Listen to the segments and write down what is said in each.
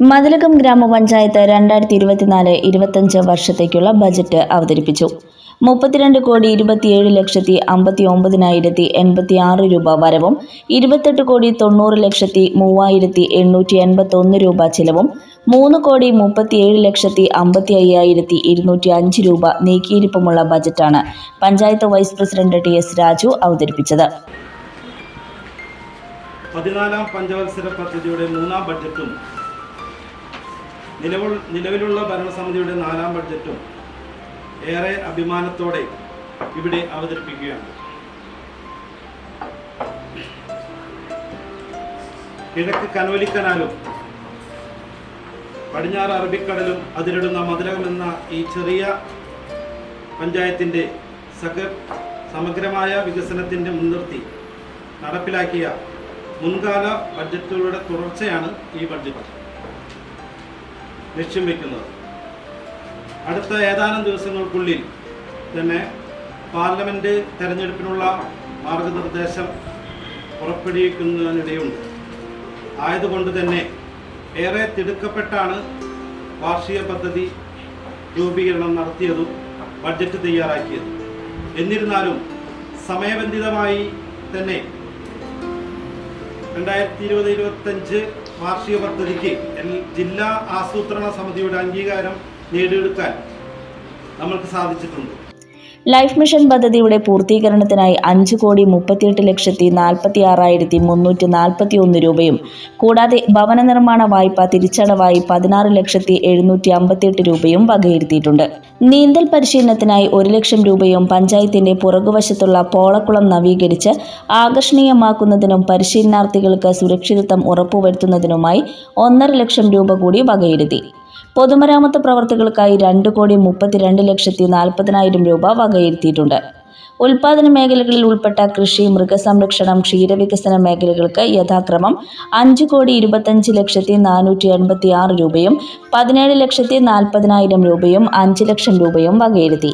മതിലകം ഗ്രാമപഞ്ചായത്ത് രണ്ടായിരത്തി ഇരുപത്തിനാല് ഇരുപത്തഞ്ച് വർഷത്തേക്കുള്ള ബജറ്റ് അവതരിപ്പിച്ചു. മുപ്പത്തിരണ്ട് കോടി ഇരുപത്തിയേഴ് ലക്ഷത്തി അമ്പത്തി ഒമ്പതിനായിരത്തി എൺപത്തി ആറ് രൂപ വരവും ഇരുപത്തെട്ട് കോടി തൊണ്ണൂറ് ലക്ഷത്തി മൂവായിരത്തി എണ്ണൂറ്റി എൺപത്തി ഒന്ന് രൂപ ചിലവും മൂന്ന് കോടി മുപ്പത്തിയേഴ് ലക്ഷത്തി അമ്പത്തി അയ്യായിരത്തി ഇരുന്നൂറ്റി അഞ്ച് രൂപ നീക്കിയിരിപ്പുമുള്ള ബജറ്റാണ് panchayat vice president T S Raju അവതരിപ്പിച്ചത്. പതിനാലാം പഞ്ചവത്സര പദ്ധതിയുടെ മൂന്നാം ബഡ്ജറ്റും നിലവിൽ നിലവിലുള്ള ഭരണസമിതിയുടെ നാലാം ബഡ്ജറ്റും ഏറെ അഭിമാനത്തോടെ ഇവിടെ അവതരിപ്പിക്കുകയാണ്. കിഴക്ക് കനോലിക്കനാലും പടിഞ്ഞാറ് അറബിക്കടലും അതിരിടുന്ന മധുരകം എന്ന ഈ ചെറിയ പഞ്ചായത്തിന്റെ സക സമഗ്രമായ വികസനത്തിന്റെ മുൻനിർത്തി നടപ്പിലാക്കിയ മുൻകാല ബഡ്ജറ്റുകളുടെ തുടർച്ചയാണ് ഈ ബഡ്ജറ്റ്. ലക്ഷ്യം വയ്ക്കുന്നത് അടുത്ത ഏതാനും ദിവസങ്ങൾക്കുള്ളിൽ തന്നെ പാർലമെന്റ് തെരഞ്ഞെടുപ്പിനുള്ള മാർഗനിർദ്ദേശം പുറപ്പെടുവിക്കുന്നതിനിടയുണ്ട്. ആയതുകൊണ്ട് തന്നെ ഏറെ തിടുക്കപ്പെട്ടാണ് വാർഷിക പദ്ധതി രൂപീകരണം നടത്തിയതും ബഡ്ജറ്റ് തയ്യാറാക്കിയതും. എന്നിരുന്നാലും സമയബന്ധിതമായി തന്നെ രണ്ടായിരത്തി ഇരുപത് ഇരുപത്തഞ്ച് വാർഷിക പദ്ധതിക്ക് ജില്ലാ ആസൂത്രണ സമിതിയുടെ അംഗീകാരം നേടിയെടുക്കാൻ നമ്മൾക്ക് സാധിച്ചിട്ടുണ്ട്. ലൈഫ് മിഷൻ പദ്ധതിയുടെ പൂർത്തീകരണത്തിനായി അഞ്ച് കോടി മുപ്പത്തിയെട്ട് ലക്ഷത്തി നാൽപ്പത്തി ആറായിരത്തി മുന്നൂറ്റി നാൽപ്പത്തി ഒന്ന് രൂപയും കൂടാതെ ഭവന നിർമ്മാണ വായ്പ തിരിച്ചടവായി പതിനാറ് ലക്ഷത്തി എഴുന്നൂറ്റി അമ്പത്തിയെട്ട് രൂപയും വകയിരുത്തിയിട്ടുണ്ട്. നീന്തൽ പരിശീലനത്തിനായി ഒരു ലക്ഷം രൂപയും പഞ്ചായത്തിന്റെ പുറകുവശത്തുള്ള പോളക്കുളം നവീകരിച്ച് ആകർഷണീയമാക്കുന്നതിനും പരിശീലനാർത്ഥികൾക്ക് സുരക്ഷിതത്വം ഉറപ്പുവരുത്തുന്നതിനുമായി ഒന്നര ലക്ഷം രൂപ കൂടി വകയിരുത്തി. പൊതുമരാമത്ത് പ്രവർത്തികൾക്കായി രണ്ട് കോടി മുപ്പത്തിരണ്ട് ലക്ഷത്തി നാൽപ്പതിനായിരം രൂപ വകയിരുത്തിയിട്ടുണ്ട്. ഉൽപാദന മേഖലകളിൽ ഉൾപ്പെട്ട കൃഷി മൃഗസംരക്ഷണം ക്ഷീരവികസന മേഖലകൾക്ക് യഥാക്രമം അഞ്ച് കോടി ഇരുപത്തഞ്ച് ലക്ഷത്തി നാനൂറ്റി എൺപത്തി ആറ് രൂപയും പതിനേഴ് ലക്ഷത്തി നാൽപ്പതിനായിരം രൂപയും അഞ്ച് ലക്ഷം രൂപയും വകയിരുത്തി.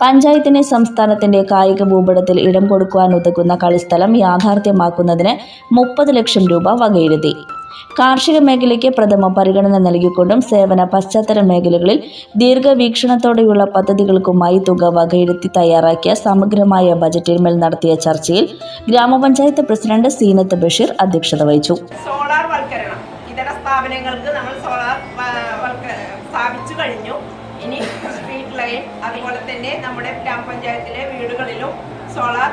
പഞ്ചായത്തിനെ സംസ്ഥാനത്തിന്റെ കായിക ഭൂപടത്തിൽ ഇടം കൊടുക്കുവാൻ ഉതകുന്ന കളിസ്ഥലം യാഥാർത്ഥ്യമാക്കുന്നതിന് മുപ്പത് ലക്ഷം രൂപ വകയിരുത്തി. കാർഷിക മേഖലയ്ക്ക് പ്രഥമ പരിഗണന നൽകിക്കൊണ്ടും സേവന പശ്ചാത്തല മേഖലകളിൽ ദീർഘവീക്ഷണത്തോടെയുള്ള പദ്ധതികൾക്കുമായി തുക വകയിരുത്തി തയ്യാറാക്കിയ സമഗ്രമായ ബജറ്റിന്മേൽ നടത്തിയ ചർച്ചയിൽ ഗ്രാമപഞ്ചായത്ത് പ്രസിഡന്റ് സീനത്ത് ബഷീർ അധ്യക്ഷത വഹിച്ചു. സോളാർ വൽക്കരണം. സ്ഥാപനങ്ങൾക്ക് നമ്മൾ സോളാർ കഴിഞ്ഞു. ഇനി സ്ട്രീറ്റ് അതുപോലെ തന്നെ നമ്മുടെ ഗ്രാമപഞ്ചായത്തിലെ വീടുകളിലും സോളാർ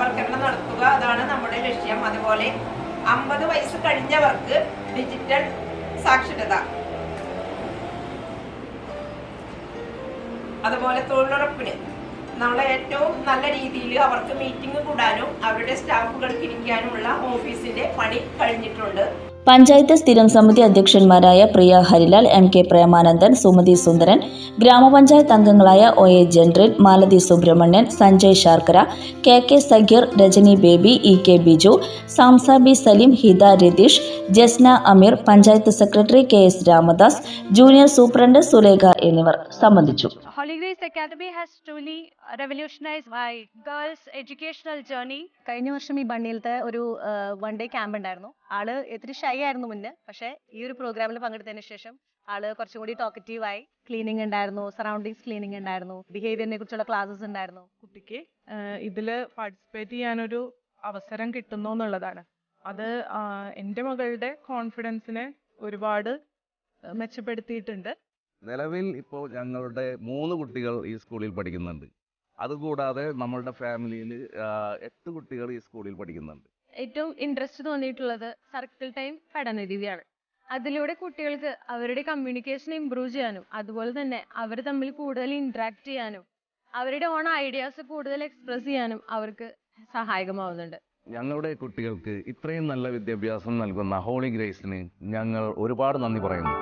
വൽക്കരണം നടത്തുക. അതാണ് നമ്മുടെ ലക്ഷ്യം. അതുപോലെ അമ്പത് വയസ്സ് കഴിഞ്ഞവർക്ക് ഡിജിറ്റൽ സാക്ഷരത. അതുപോലെ തൊഴിലുറപ്പിന്. നമ്മളെ ഏറ്റവും നല്ല രീതിയിൽ അവർക്ക് മീറ്റിംഗ് കൂടാനും അവരുടെ സ്റ്റാഫുകൾക്ക് ഇരിക്കാനുമുള്ള ഓഫീസിന്റെ പണി കഴിഞ്ഞിട്ടുണ്ട്. പഞ്ചായത്ത് സ്ഥിരം സമിതി അധ്യക്ഷന്മാരായ പ്രിയ ഹരിലാൽ എം കെ പ്രേമാനന്ദൻ സുമതി സുന്ദരൻ ഗ്രാമപഞ്ചായത്ത് അംഗങ്ങളായ O A Jentin Malathi Subramanian Sanjay Sharkara K K Sageer Rajani Baby E K Biju Samsabi Saleem Hitha Ratheesh Jasna Ameer panchayat secretary K S Ramadas junior superintendent Sulekha എന്നിവർ സംബന്ധിച്ചു Holy Grace Academy has truly revolutionized my girls' educational journey. കഴിഞ്ഞ വർഷം ഈ ബണ്ണിയിലത്തെ ഒരു one day camp ഉണ്ടായിരുന്നു ആൾ ഇത്തിരി shy ആയിരുന്നു മുന്നേ. പക്ഷേ ഈ ഒരു പ്രോഗ്രാമിൽ പങ്കെടുത്തതിന് ശേഷം ആൾ കുറച്ചും കൂടി ടോക്കറ്റീവ് ആയി. ക്ലീനിങ് ഉണ്ടായിരുന്നു സറൗണ്ടിങ്സ് ക്ലീനിങ് ഉണ്ടായിരുന്നു ബിഹേവിയറിനെ കുറിച്ചുള്ള ക്ലാസ്സസ് ഉണ്ടായിരുന്നു. കുട്ടിക്ക് ഇതിൽ പാർട്ടിസിപ്പേറ്റ് ചെയ്യാനൊരു അവസരം കിട്ടുന്നു എന്നുള്ളതാണ്. അത് എന്റെ എന്റെ മകളുടെ കോൺഫിഡൻസിനെ ഒരുപാട് മെച്ചപ്പെടുത്തിയിട്ടുണ്ട്. നിലവിൽ ഇപ്പോൾ ഞങ്ങളുടെ മൂന്ന് കുട്ടികൾ ഈ സ്കൂളിൽ പഠിക്കുന്നുണ്ട്. അതുകൂടാതെ നമ്മളുടെ ഫാമിലിയിൽ എട്ട് കുട്ടികൾ ഈ സ്കൂളിൽ പഠിക്കുന്നുണ്ട്. ഏറ്റവും ഇൻട്രസ്റ്റ് തോന്നിയിട്ടുള്ളത് സർക്കിൾ ടൈം പഠന രീതിയാണ് അതിലൂടെ കുട്ടികൾക്ക് അവരുടെ കമ്മ്യൂണിക്കേഷൻ ഇമ്പ്രൂവ് ചെയ്യാനും അതുപോലെ തന്നെ അവർ തമ്മിൽ കൂടുതൽ ഇന്ററാക്ട് ചെയ്യാനും അവരുടെ ഓൺ ഐഡിയാസ് കൂടുതൽ എക്സ്പ്രസ് ചെയ്യാനും അവർക്ക് സഹായകമാവുന്നുണ്ട്. ഞങ്ങളുടെ കുട്ടികൾക്ക് ഇത്രയും നല്ല വിദ്യാഭ്യാസം നൽകുന്ന ഹോളി ഗ്രേസിന് ഞങ്ങൾ ഒരുപാട് നന്ദി പറയുന്നു.